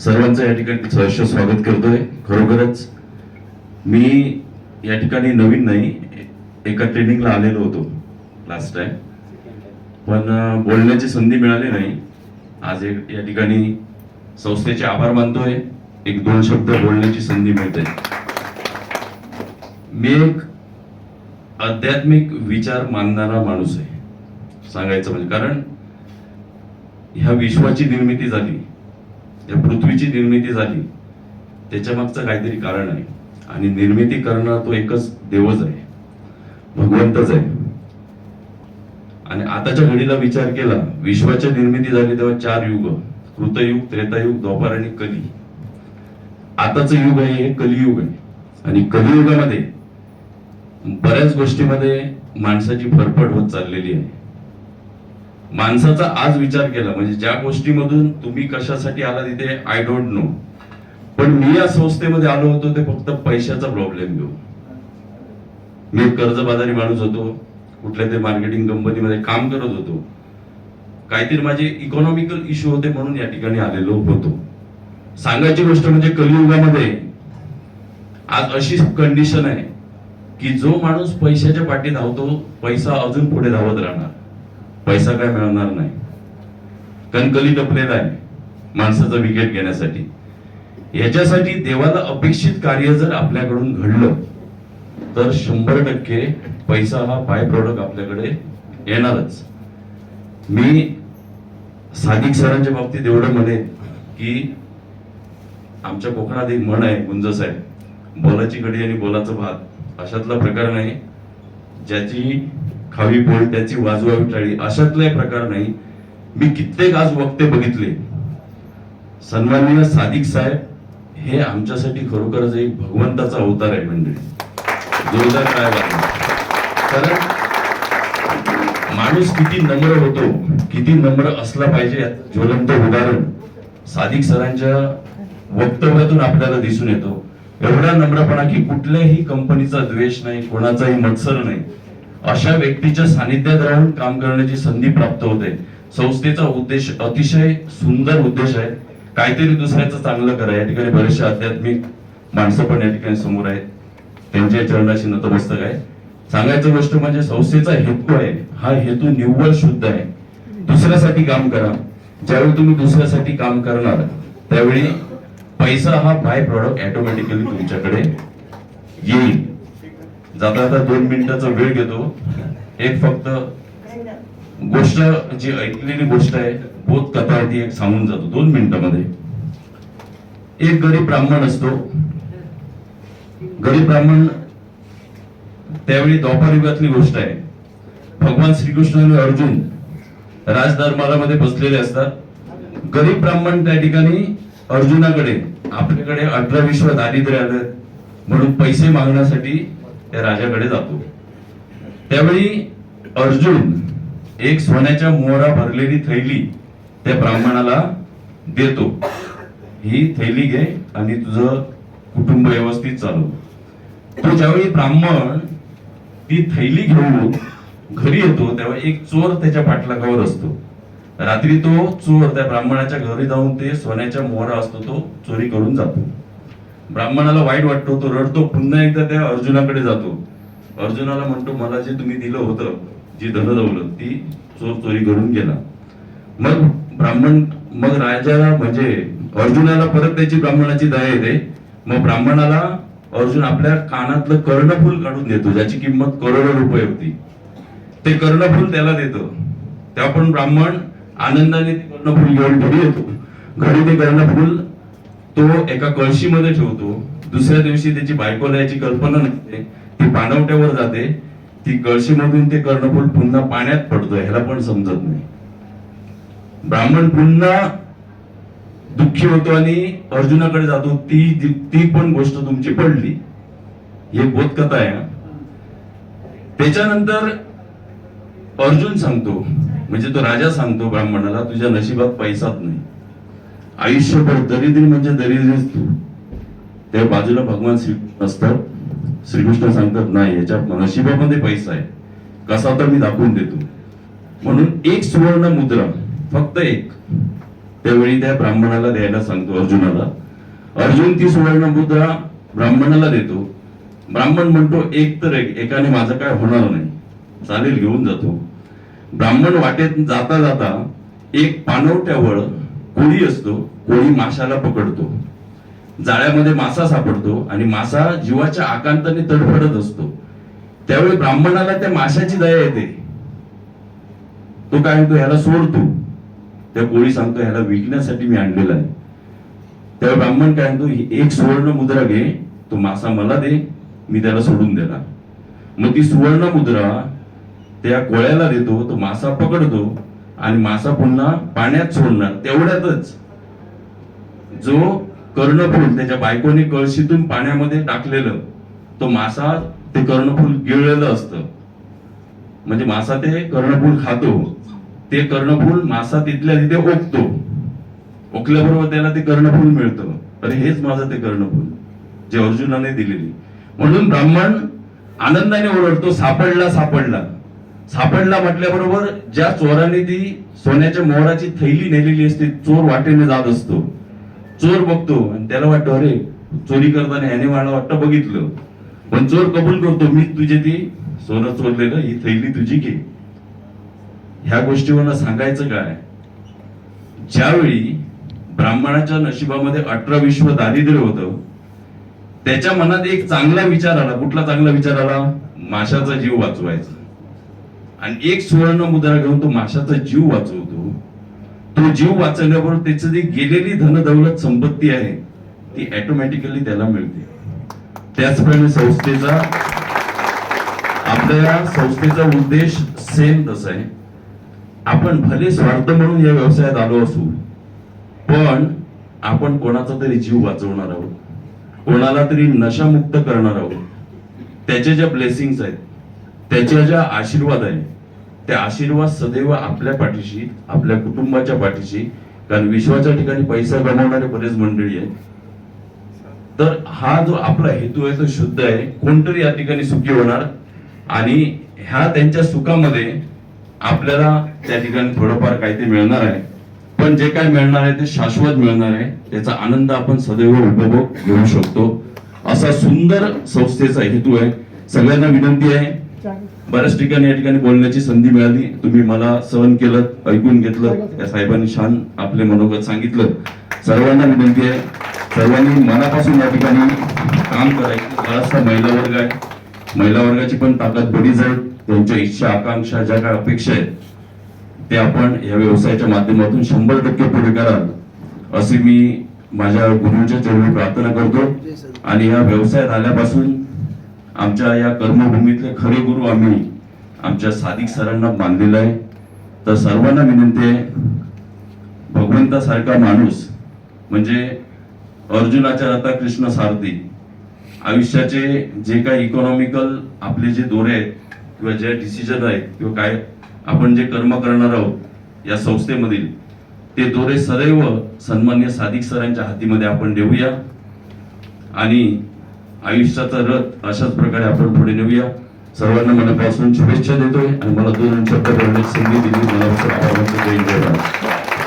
सर्वांचं या ठिकाणी सहर्ष स्वागत करतोय. खरोखरच मी या ठिकाणी नवीन नाही एका ट्रेनिंगला आलेलो होतो लास्ट टाइम पण बोलण्याची संधी मिळाली नाही. आज एक- या ठिकाणी संस्थेचे आभार मानतोय. एक दोन शब्द बोलण्याची संधी मिळते. मी एक आध्यात्मिक विचार मानणारा माणूस आहे. सांगायचं म्हणजे कारण ह्या विश्वाची निर्मिती झाली. या पृथ्वीची निर्मिती झाली. त्याच्या मागचं काहीतरी कारण आहे. आणि निर्मिती करणारा तो एकच देवच आहे. भगवंतच आहे. आणि आताच्या घडीला विचार केला विश्वाच्या निर्मिती झाली तेव्हा चार युग कृतयुग त्रेतायुग द्वापार आणि कली. आताचं युग आहे हे कलियुग आहे. आणि कलियुगामध्ये बऱ्याच गोष्टीमध्ये माणसाची फरफड होत चाललेली आहे. माणसाचा आज विचार केला म्हणजे ज्या गोष्टीमधून तुम्ही कशासाठी आला तिथे आय डोंट नो पण मी या संस्थेमध्ये आलो होतो ते फक्त पैशाचा प्रॉब्लेम घेऊन. मी एक कर्जबाजारी माणूस होतो कुठल्या तरी मार्केटिंग कंपनीमध्ये काम करत होतो. काहीतरी माझे इकॉनॉमिकल इश्यू होते म्हणून या ठिकाणी आलेलो होतो. सांगायची गोष्ट म्हणजे कलियुगामध्ये आज अशी कंडिशन आहे की जो माणूस पैशाच्या पाठी धावतो पैसा अजून पुढे धावत राहणार. पैसा काय मिळणार नाही. कणकली कली टपलेला आहे. माणसाचं विकेट घेण्यासाठी. याच्यासाठी देवाला अपेक्षित कार्य जर आपल्याकडून घडलं तर शंभर टक्के पैसा हा बाय प्रोडक्ट आपल्याकडे येणारच. मी साधिक सरांच्या बाबतीत एवढं म्हणेन की आमच्या कोकणात एक म्हण आहे गुंज साहेब बोलाची कडी आणि बोलाचं भात अशातला प्रकार नाही. ज्याची खावी पोळी त्याची वाजवावी टाळी अशातला प्रकार नाही. मी कित्येक आज वक्ते बघितले. सन्माननीय सादिक साहेब हे आमच्यासाठी खरोखरच एक भगवंताचा अवतार आहे मंडळी. जोरदार काय कारण माणूस किती नम्र होतो किती नम्र असला पाहिजे ज्वलंत उदाहरण सादिक सरांच्या वक्तव्यातून आपल्याला दिसून येतो. एवढा नम्रपणा की कुठल्याही कंपनीचा द्वेष नाही कोणाचाही मत्सर नाही. अशा व्यक्तीच्या सानिध्यात राहून काम करण्याची संधी प्राप्त होते. संस्थेचा उद्देश अतिशय सुंदर उद्देश आहे. काहीतरी दुसऱ्याचं चांगलं करा. या ठिकाणी बरेचसे आध्यात्मिक माणसं पण या ठिकाणी समोर आहेत. त्यांच्या चरणाशी नतमस्तक आहे. सांगायचं गोष्ट म्हणजे संस्थेचा हेतू आहे. हा हेतू निव्वळ शुद्ध आहे. दुसऱ्यासाठी काम करा. ज्यावेळी तुम्ही दुसऱ्यासाठी काम करणार त्यावेळी पैसा हा बाय प्रॉडक्ट ऑटोमॅटिकली तुमच्याकडे येईल. जाता जाता दोन मिनिटाचा वेळ घेतो. एक फक्त गोष्ट जी ऐकलेली गोष्ट आहे बोध कथा आहे ती एक सांगून जातो दोन मिनिटामध्ये. एक गरीब ब्राह्मण असतो. गरीब ब्राह्मण त्यावेळी द्वापार युगातली गोष्ट आहे. भगवान श्रीकृष्ण आणि अर्जुन राजदरबारामध्ये बसलेले असतात. गरीब ब्राह्मण त्या ठिकाणी अर्जुनाकडे आपल्याकडे अठरा विश्व दारिद्र्य आलं. म्हणून पैसे मागण्यासाठी त्या राजाकडे जातो. त्यावेळी अर्जुन एक सोन्याच्या मोहरा भरलेली थैली त्या ब्राह्मणाला देतो. ही थैली घे आणि तुझं कुटुंब व्यवस्थित चालव. तो ज्यावेळी ब्राह्मण ती थैली घेऊन घरी येतो तेव्हा एक चोर त्याच्या पाठलागावर असतो. रात्री तो चोर त्या ब्राह्मणाच्या घरी जाऊन ते सोन्याच्या मोहरा असतो तो चोरी करून जातो. ब्राह्मणाला वाईट वाटतो तो रडतो. पुन्हा एकदा त्या अर्जुनाकडे जातो. अर्जुनाला म्हणतो मला जे तुम्ही दिलं होतं जी धनदौलत ती चोर चोरी करून गेला. मग ब्राह्मण मग राजाला म्हणजे अर्जुनाला परत त्याची ब्राह्मणाची दया येते. मग ब्राह्मणाला अर्जुन आपल्या कानातलं कर्णफूल काढून देतो ज्याची किंमत करोडो रुपये होती. ते कर्णफूल त्याला देतो. तेव्हा पण ब्राह्मण आनंदाने ते कर्णफूल घेऊन घरी येतो. घरी ते कर्णफूल तो एका कळशीमध्ये ठेवतो. दुसऱ्या दिवशी त्याची बायकोला याची कल्पना नसते. ती पाणवट्यावर जाते. ती कळशीमधून ते कर्णफूल पुन्हा पाण्यात पडतो ह्याला पण समजत नाही. ब्राह्मण पुन्हा दुःखी होतो आणि अर्जुनाकडे जातो. ती ती पण गोष्ट तुमची पडली. हे बोधकथा आहे त्याच्यानंतर अर्जुन सांगतो म्हणजे तो राजा सांगतो ब्राह्मणाला तुझ्या नशिबात पैसाच नाही. आयुष्यभर दरिद्री म्हणजे दरिद्रीच तू त्या बाजूला भगवान श्री असतात श्रीकृष्ण सांगतात नाही याच्या नशिबामध्ये पैसा आहे. कसा तर मी दाखवून देतो. म्हणून एक सुवर्ण मुद्रा फक्त एक. त्यावेळी त्या ब्राह्मणाला द्यायला सांगतो अर्जुनाला. अर्जुन ती सुवर्ण मुद्रा ब्राह्मणाला देतो. ब्राह्मण म्हणतो एक तर एक एकाने माझं काय होणार नाही. चालेल घेऊन जातो. ब्राह्मण वाटेत जाता जाता एक पानवट्यावर कोळी असतो कोळी माशाला पकडतो. जाळ्यामध्ये मासा सापडतो आणि मासा जीवाच्या आकांताने तडफडत असतो. त्यावेळी ब्राह्मणाला त्या माशाची दया येते. तो काय म्हणतो ह्याला सोडतो त्या कोळी सांगतो ह्याला विकण्यासाठी मी आणलेला आहे. त्यावेळी ब्राह्मण काय म्हणतो एक सुवर्ण मुद्रा घे तो मासा मला दे मी त्याला सोडून देणार. मग ती सुवर्ण मुद्रा त्या कोळ्याला देतो तो मासा पकडतो आणि मासा पुन्हा पाण्यात सोडणार तेवढ्यातच. जो कर्णफूल त्याच्या बायकोने कळशीतून पाण्यामध्ये टाकलेलं तो मासा ते कर्णफूल गिळलेलं असतं. म्हणजे मासा ते कर्णफूल खातो. ते कर्णफूल मासा तिथल्या तिथे ओकतो. ओकल्याबरोबर त्याला ते कर्णफूल मिळतं. अरे हेच माझं ते कर्णफूल जे अर्जुनाने दिलेली. म्हणून ब्राह्मण आनंदाने ओरडतो सापडला सापडला. सापडला म्हटल्याबरोबर ज्या चोराने ती सोन्याच्या मोहराची थैली नेलेली असते चोर वाटेने जात असतो. चोर बघतो आणि त्याला वाटतं अरे चोरी करताना ह्याने मला वाटतं बघितलं. पण चोर कबूल करतो मी तुझे ती सोनं चोरलेलं ही थैली तुझी घे. ह्या गोष्टीवर सांगायचं काय? ज्यावेळी ब्राह्मणाच्या नशिबामध्ये अठरा विश्व दारिद्र्य होतं त्याच्या मनात एक चांगला विचार आला. कुठला चांगला विचार आला? माशाचा जीव वाचवायचा. आणि एक सुवर्ण मुद्रा घेऊन तो माशाचा जीव वाचवतो. तो जीव वाचवल्याबरोबर त्याचं जी गेलेली धनदौलत संपत्ती आहे ती ऑटोमॅटिकली त्याला मिळते. त्याचप्रमाणे संस्थेचा आपल्या संस्थेचा उद्देश सेम तसा आहे. आपण भले स्वार्थ म्हणून या व्यवसायात आलो असू पण आपण कोणाचा तरी जीव वाचवणार आहोत. कोणाला तरी नशामुक्त करणार आहोत. त्याचे ज्या ब्लेसिंग्स आहेत त्याच्या ज्या आशीर्वाद आहे त्या आशीर्वाद सदैव आपल्या पाठीशी आपल्या कुटुंबाच्या पाठीशी कारण विश्वाच्या ठिकाणी पैसा कमवणारे बरेच मंडळी आहेत. तर हा जो आपला हेतू आहे तो शुद्ध आहे कोणतरी या ठिकाणी सुखी होणार. आणि ह्या त्यांच्या सुखामध्ये आपल्याला त्या ठिकाणी थोडंफार काहीतरी मिळणार आहे. पण जे काय मिळणार आहे ते शाश्वत मिळणार आहे. त्याचा आनंद आपण सदैव उपभोग घेऊ शकतो. असा सुंदर संस्थेचा हेतू आहे. सगळ्यांना विनंती आहे बऱ्याच ठिकाणी या ठिकाणी बोलण्याची संधी मिळाली. तुम्ही मला सहन केलं ऐकून घेतलं. या साहेबांनी छान आपले मनोगत सांगितलं. सर्वांना विनंती आहे. सर्वांनी मनापासून या ठिकाणी काम करायचं. बराचसा महिला वर्ग आहे. महिला वर्गाची पण ताकद बरीच आहे त्यांच्या इच्छा आकांक्षा ज्या काय अपेक्षा आहेत ते आपण या व्यवसायाच्या माध्यमातून शंभर टक्के पुढे कराल. असे मी माझ्या गुरुंच्या चरणी प्रार्थना करतो. आणि या व्यवसायात आल्यापासून आमच्या या कर्मभूमीतले खरे गुरु आम्ही आमच्या साधिक सरांना मानलेलं आहे. तर सर्वांना विनंती आहे भगवंतासारखा माणूस म्हणजे अर्जुनाच्या रथा कृष्ण सारथी आयुष्याचे जे काही इकॉनॉमिकल आपले जे दोरे आहेत किंवा जे डिसिजन आहेत किंवा काय आपण जे कर्म करणार आहोत या संस्थेमधील ते दोरे सदैव सन्मान्य साधिक सरांच्या हातीमध्ये आपण देऊया. आणि आयुष्याचा रथ अशाच प्रकारे आपण पुढे नेऊया. सर्वांना मनापासून शुभेच्छा देतोय आणि मला दोन शब्द बोलण्याची संधी दिली. मला